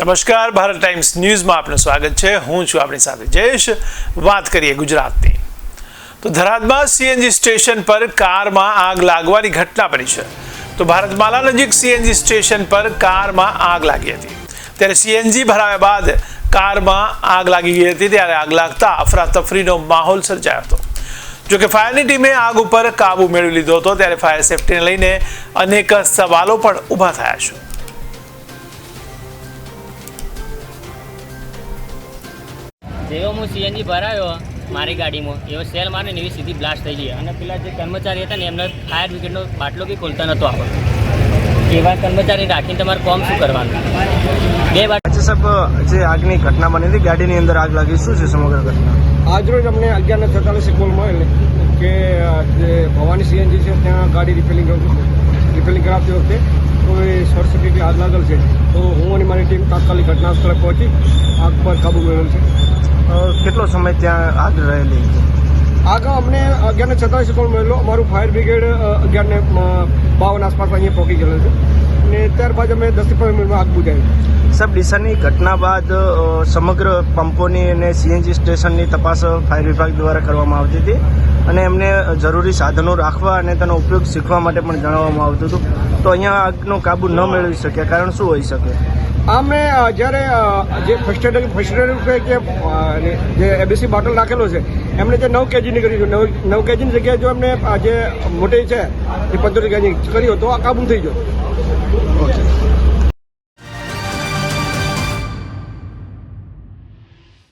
નમસ્કાર, ભારત ટાઈમ્સ ન્યૂઝમાં આપનું સ્વાગત છે. હું છું આપણી સાથે જયેશ. વાત કરીએ ગુજરાતની. તો ધરાદમાં સીએનજી સ્ટેશન પર કારમાં આગ લાગવાની ઘટના બની છે. તો ભારતમાલા નજીક સીએનજી સ્ટેશન પર કારમાં આગ લાગી હતી. ત્યારે સીએનજી ભરાવ્યા બાદ કારમાં આગ લાગી ગઈ હતી. ત્યારે આગ લાગતા અફરાતફરીનો માહોલ સર્જાયો હતો. જોકે ફાયરની ટીમે આગ ઉપર કાબુ મેળવી લીધો હતો. ત્યારે ફાયર સેફટીને લઈને અનેક સવાલો પણ ઊભા થયા છે. જેવો હું સીએનજી ભરાયો મારી ગાડીમાં એવો સેલ મારે ને એવી સીધી બ્લાસ્ટ થઈ ગઈ. અને પેલા જે કર્મચારી હતા ને એમને ફાયર બ્રિગેડનો બાટલો બી ખોલતા નહોતો આપણો એવા કર્મચારી રાખીને તમારે કોમ શું કરવાનું? બે વાત છે સાહેબ જે આગની ઘટના બની હતી ગાડીની અંદર આગ લાગી. શું છે સમગ્ર ઘટના? આજરોજ અમને અગિયાર ને છેતાલીસે કોલ મળેલ કે જે ભવાની સીએનજી છે ત્યાં ગાડી રિપેરિંગ રિપેરિંગ કરાવતી વખતે કોઈ શોર્ટ સર્કિટની આગ લાગેલ છે. તો હું અને મારી ટીમ તાત્કાલિક ઘટના સ્થળે પહોંચી આગ પર કાબુ મેળવેલ છે. કેટલો સમય ત્યાં આગ રહેલી આગળ અમને અગિયાર ને છેતાલીસે કોલ મળેલો. અમારું ફાયર બ્રિગેડ અગિયાર ને બાવન આસપાસ અહીંયા પહોંચી ગયેલો છે. અને ત્યારબાદ અમે દસથી પંદર મિનિટમાં આગ બુજાવી સાહેબ ડીસાની ઘટના બાદ સમગ્ર પંપોની અને સીએનજી સ્ટેશનની તપાસ ફાયર વિભાગ દ્વારા કરવામાં આવતી હતી અને એમને જરૂરી સાધનો રાખવા અને તેનો ઉપયોગ શીખવા માટે પણ જણાવવામાં આવતું હતું. તો અહીંયા આગનો કાબુ ન મેળવી શક્યા. કારણ શું હોઈ શકે? અ, જ્યારે જે ફર્સ્ટ એડ ફર્સ્ટ એડ કે જે એબીસી બોટલ રાખેલો છે એમણે જે નવ કેજીની કરી નવ નવ કેજીની જગ્યાએ જો એમને જે મોટી છે એ પંચોતેર કેજી કર્યો તો આ કાબુ થઈ ગયો. ઓકે.